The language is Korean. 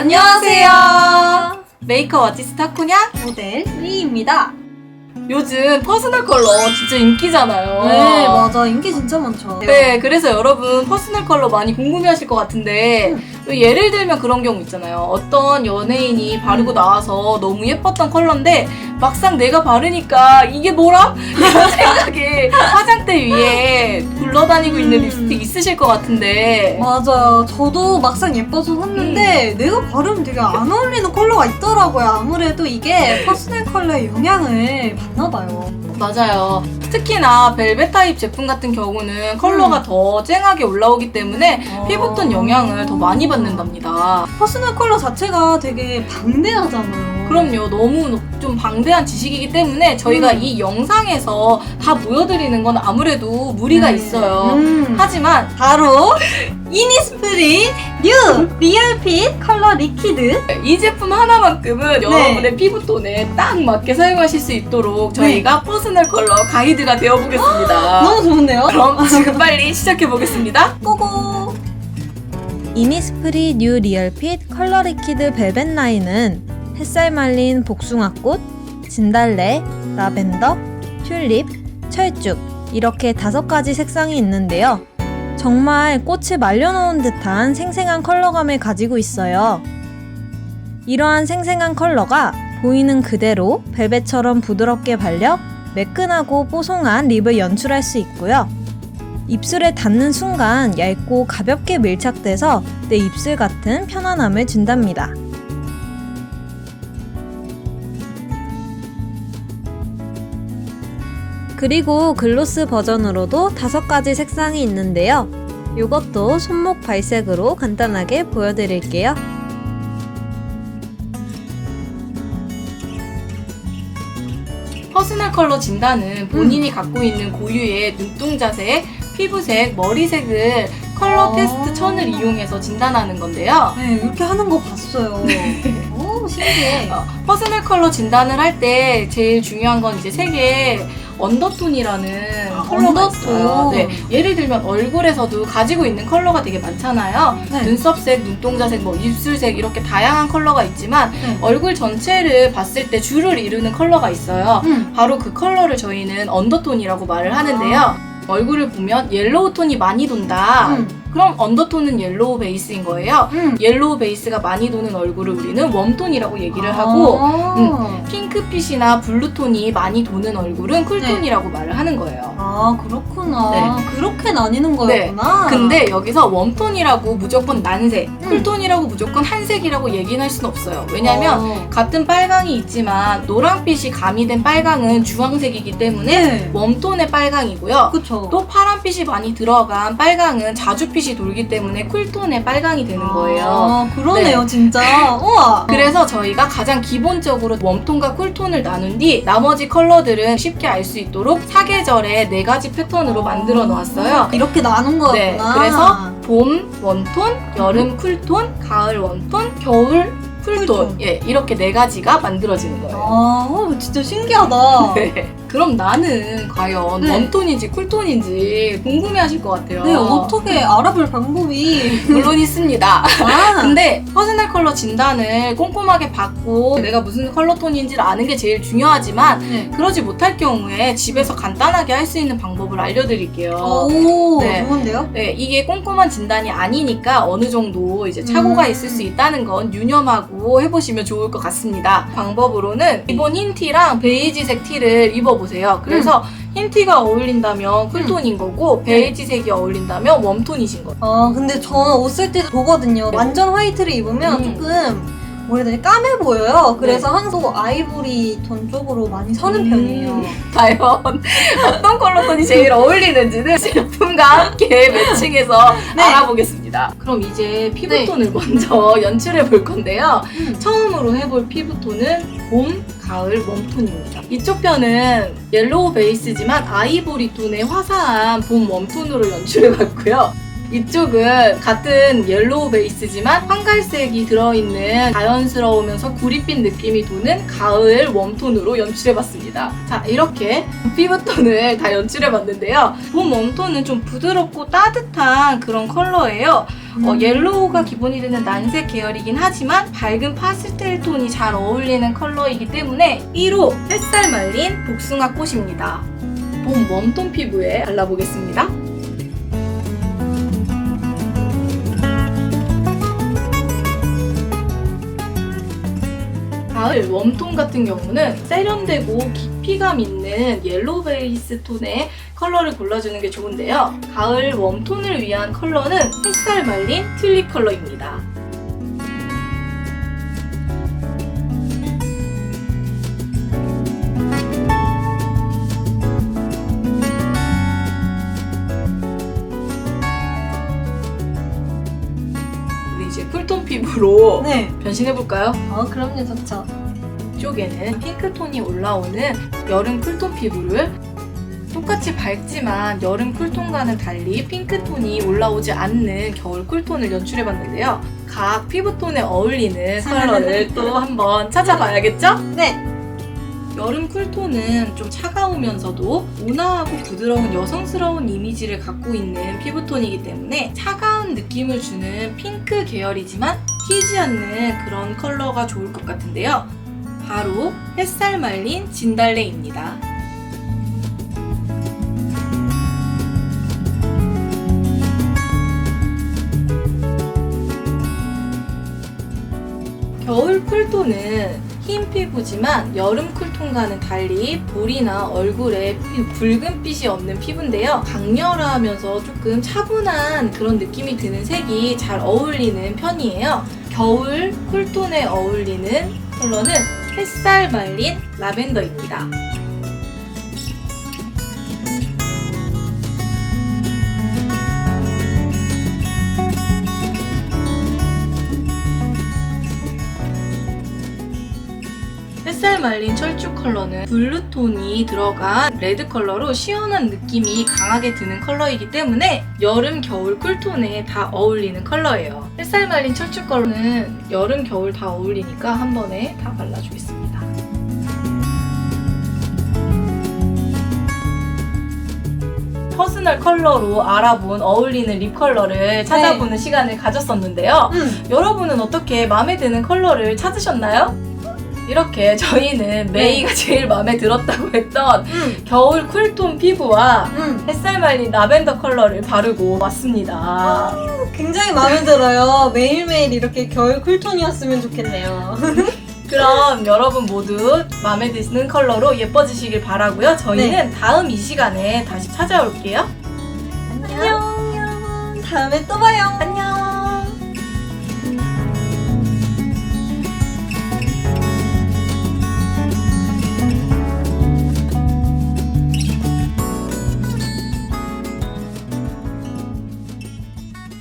안녕하세요. 메이크업 아티스트 타쿠냐? 모델 리입니다. 요즘 퍼스널 컬러 진짜 인기잖아요. 네, 맞아. 인기 진짜 많죠. 네, 그래서 여러분 퍼스널 컬러 많이 궁금해하실 것 같은데 예를 들면 그런 경우 있잖아요. 어떤 연예인이 바르고 나와서 너무 예뻤던 컬러인데 막상 내가 바르니까 이게 뭐라? 이런 생각에 화장대 위에 굴러다니고 있는 음. 립스틱 있으실 것 같은데 맞아요. 저도 막상 예뻐서 샀는데 내가 바르면 되게 안 어울리는 컬러가 있더라고요. 아무래도 이게 퍼스널 컬러의 영향을 받나 봐요. 맞아요. 특히나 벨벳 타입 제품 같은 경우는 컬러가 음. 더 쨍하게 올라오기 때문에 어. 피부톤 영향을 더 많이 받는답니다. 퍼스널 컬러 자체가 되게 방대하잖아요. 그럼요. 너무 좀 방대한 지식이기 때문에 저희가 음. 이 영상에서 다 보여드리는 건 아무래도 무리가 네. 있어요. 음. 하지만 바로 이니스프리 뉴 리얼핏 컬러 리퀴드 이 제품 하나만큼은 네. 여러분의 피부톤에 딱 맞게 사용하실 수 있도록 저희가 퍼스널 컬러 가이드가 되어보겠습니다. 너무 좋은데요? 그럼 지금 빨리 시작해보겠습니다. 고고 이니스프리 뉴 리얼핏 컬러 리퀴드 벨벳 라인은 햇살 말린 복숭아꽃, 진달래, 라벤더, 튤립, 철쭉 이렇게 다섯 가지 색상이 있는데요. 정말 꽃을 말려놓은 듯한 생생한 컬러감을 가지고 있어요. 이러한 생생한 컬러가 보이는 그대로 벨벳처럼 부드럽게 발려 매끈하고 뽀송한 립을 연출할 수 있고요. 입술에 닿는 순간 얇고 가볍게 밀착돼서 내 입술 같은 편안함을 준답니다. 그리고 글로스 버전으로도 다섯 가지 색상이 있는데요. 이것도 손목 발색으로 간단하게 보여드릴게요. 퍼스널 컬러 진단은 본인이 갖고 있는 고유의 눈동자색, 피부색, 머리색을 컬러 아. 테스트 천을 이용해서 진단하는 건데요. 네, 이렇게 하는 거 봤어요. 오, 신기해. 어, 퍼스널 컬러 진단을 할 때 제일 중요한 건 이제 색의 언더톤이라는 아, 컬러가 언더톤. 있어요. 네, 예를 들면 얼굴에서도 가지고 있는 컬러가 되게 많잖아요. 네. 눈썹색, 눈동자색, 뭐 입술색 이렇게 다양한 컬러가 있지만 네. 얼굴 전체를 봤을 때 줄을 이루는 컬러가 있어요. 음. 바로 그 컬러를 저희는 언더톤이라고 말을 하는데요. 얼굴을 보면 옐로우 톤이 많이 돈다. 음. 그럼 언더톤은 옐로우 베이스인 거예요. 음. 옐로우 베이스가 많이 도는 얼굴을 우리는 웜톤이라고 얘기를 하고 아, 핑크빛이나 블루톤이 많이 도는 얼굴은 쿨톤이라고 네. 말을 하는 거예요. 아 그렇구나. 그렇게 나뉘는 거였구나. 네. 근데 여기서 웜톤이라고 무조건 난색, 음. 쿨톤이라고 무조건 한색이라고 얘기는 할 수는 없어요. 왜냐면 어. 같은 빨강이 있지만 노란빛이 가미된 빨강은 주황색이기 때문에 네. 웜톤의 빨강이고요. 그쵸. 또 파란빛이 많이 들어간 빨강은 자주빛 이 돌기 때문에 쿨톤의 빨강이 되는 거예요. 아 그러네요, 진짜. 우와. 그래서 저희가 가장 기본적으로 웜톤과 쿨톤을 나눈 뒤 나머지 컬러들은 쉽게 알 수 있도록 사계절의 네 가지 패턴으로 만들어 놓았어요. 이렇게 나눈 거였구나. 네, 그래서 봄 웜톤, 여름 쿨톤, 가을 웜톤, 겨울 쿨톤. 쿨톤. 예, 이렇게 네 가지가 만들어지는 거예요. 아, 어, 진짜 신기하다. 네. 네. 그럼 나는 과연 네. 웜톤인지 쿨톤인지 궁금해하실 것 같아요. 네, 어떻게 알아볼 방법이. 물론 있습니다. 아, 근데 퍼스널 컬러 진단을 꼼꼼하게 받고 내가 무슨 컬러 톤인지를 아는 게 제일 중요하지만 네. 그러지 못할 경우에 집에서 간단하게 할 수 있는 방법을 알려드릴게요. 오, 네. 좋은데요? 네, 이게 꼼꼼한 진단이 아니니까 어느 정도 이제 착오가 음. 있을 수 있다는 건 유념하고 해보시면 좋을 것 같습니다. 방법으로는 기본 흰 티랑 베이지색 티를 입어 보세요. 그래서 음. 흰 티가 어울린다면 쿨톤인 거고 베이지색이 어울린다면 웜톤이신 거예요. 아, 근데 저는 옷 쓸 때도 보거든요. 완전 화이트를 입으면 음. 조금 뭐라 해야 되지? 까매 보여요. 그래서 네. 항상 아이보리 톤 쪽으로 많이 서는 음. 편이에요. 과연 어떤 컬러 톤이 제일 어울리는지는 제품과 함께 매칭해서 네. 알아보겠습니다. 그럼 이제 피부톤을 먼저 연출해 볼 건데요. 음. 처음으로 해볼 피부톤은 봄, 가을 웜톤입니다. 이쪽 편은 옐로우 베이스지만 아이보리 톤의 화사한 봄 웜톤으로 연출해 봤고요. 이쪽은 같은 옐로우 베이스지만 황갈색이 들어있는 자연스러우면서 구릿빛 느낌이 도는 가을 웜톤으로 연출해봤습니다. 자, 이렇게 피부톤을 다 연출해봤는데요. 봄 웜톤은 좀 부드럽고 따뜻한 그런 컬러예요. 어, 옐로우가 기본이 되는 난색 계열이긴 하지만 밝은 파스텔 톤이 잘 어울리는 컬러이기 때문에 1호 햇살 말린 복숭아 꽃입니다. 봄 웜톤 피부에 발라보겠습니다. 가을 웜톤 같은 경우는 세련되고 깊이감 있는 옐로우 베이스 톤의 컬러를 골라주는 게 좋은데요. 가을 웜톤을 위한 컬러는 햇살 말린 튤립 컬러입니다. 피부로 네. 변신해볼까요? 어, 그럼요, 좋죠. 이쪽에는 핑크톤이 올라오는 여름 쿨톤 피부를 똑같이 밝지만 여름 쿨톤과는 달리 핑크톤이 올라오지 않는 겨울 쿨톤을 연출해봤는데요. 각 피부톤에 어울리는 컬러를 또 한번 찾아봐야겠죠? 네. 여름 쿨톤은 좀 차가우면서도 온화하고 부드러운 여성스러운 이미지를 갖고 있는 피부톤이기 때문에 차가운 느낌을 주는 핑크 계열이지만 튀지 않는 그런 컬러가 좋을 것 같은데요. 바로 햇살 말린 진달래입니다. 겨울 쿨톤은 흰 피부지만 여름 쿨톤과는 달리 볼이나 얼굴에 피- 붉은빛이 없는 피부인데요. 강렬하면서 조금 차분한 그런 느낌이 드는 색이 잘 어울리는 편이에요. 겨울 쿨톤에 어울리는 컬러는 햇살 말린 라벤더입니다. 말린 철쭉 컬러는 블루톤이 들어간 레드 컬러로 시원한 느낌이 강하게 드는 컬러이기 때문에 여름, 겨울 쿨톤에 다 어울리는 컬러예요. 햇살 말린 철쭉 컬러는 여름, 겨울 다 어울리니까 한 번에 다 발라주겠습니다. 퍼스널 컬러로 알아본 어울리는 립 컬러를 찾아보는 시간을 가졌었는데요. 음. 여러분은 어떻게 마음에 드는 컬러를 찾으셨나요? 이렇게 저희는 메이가 제일 마음에 들었다고 했던 음. 겨울 쿨톤 피부와 음. 햇살 말린 라벤더 컬러를 바르고 왔습니다. 굉장히 마음에 들어요. 매일매일 이렇게 겨울 쿨톤이었으면 좋겠네요. 그럼 여러분 모두 마음에 드시는 컬러로 예뻐지시길 바라고요. 저희는 다음 이 시간에 다시 찾아올게요. 안녕, 여러분. 다음에 또 봐요.